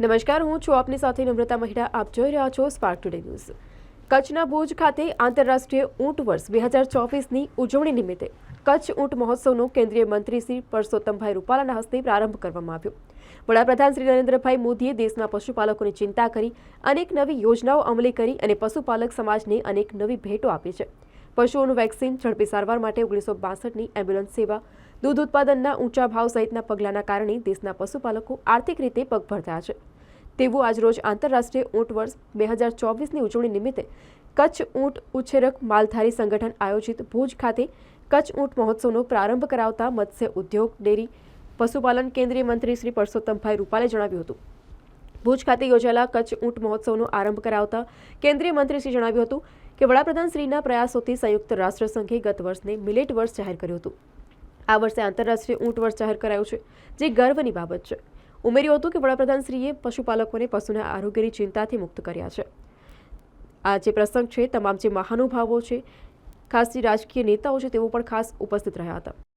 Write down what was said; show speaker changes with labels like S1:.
S1: નમસ્કાર, હું છું આપની સાથે નમ્રતા મહિડા. આપ જોઈ રહ્યા છો સ્પાર્ક ટુડે ન્યૂઝ કચ્છના ભુજ ખાતે આંતરરાષ્ટ્રીય ઊંટ વર્ષ બે હજાર ચોવીસની ઉજવણી નિમિત્તે કચ્છ ઊંટ મહોત્સવનો કેન્દ્રીય મંત્રી શ્રી પરસોત્તમભાઈ રૂપાલાના હસ્તે પ્રારંભ કરવામાં આવ્યો. વડાપ્રધાન શ્રી નરેન્દ્રભાઈ મોદીએ દેશના પશુપાલકોની ચિંતા કરી, અનેક નવી યોજનાઓ અમલી કરી અને પશુપાલક સમાજને અનેક નવી ભેટો આપી છે. પશુઓનું વેક્સિન, ઝડપી સારવાર માટે ઓગણીસો બાસઠની એમ્બ્યુલન્સ સેવા દૂધ ઉત્પાદનના ઊંચા ભાવ સહિતના પગલાંના કારણે દેશના પશુપાલકો આર્થિક રીતે પગભર થયા છે. તેવું આજરોજ આંતરરાષ્ટ્રીય ઊંટ વર્ષ બે હજાર ચોવીસની ઉજવણી નિમિત્તે કચ્છ ઊંટ ઉછેરક માલધારી સંગઠન આયોજિત ભુજ ખાતે કચ્છ ઊંટ મહોત્સવનો પ્રારંભ કરાવતા મત્સ્ય ઉદ્યોગ, ડેરી, પશુપાલન કેન્દ્રીય મંત્રી શ્રી પરસોત્તમભાઈ રૂપાલે જણાવ્યું હતું. ભુજ ખાતે યોજાયેલા કચ્છ ઊંટ મહોત્સવનો આરંભ કરાવતા કેન્દ્રીય મંત્રીશ્રી જણાવ્યું હતું કે વડાપ્રધાનશ્રીના પ્રયાસોથી સંયુક્ત રાષ્ટ્રસંઘે ગત વર્ષને મિલેટ વર્ષ જાહેર કર્યું હતું. આ વર્ષે આંતરરાષ્ટ્રીય ઊંટ વર્ષ જાહેર કરાયું છે, જે ગર્વની બાબત છે. ઉમેર્યું હતું કે વડાપ્રધાનશ્રીએ પશુપાલકોને પશુના આરોગ્યની ચિંતાથી મુક્ત કર્યા છે. આ જે પ્રસંગ છે, તમામ જે મહાનુભાવો છે, ખાસ જે રાજકીય નેતાઓ છે, તેઓ પણ ખાસ ઉપસ્થિત રહ્યા હતા.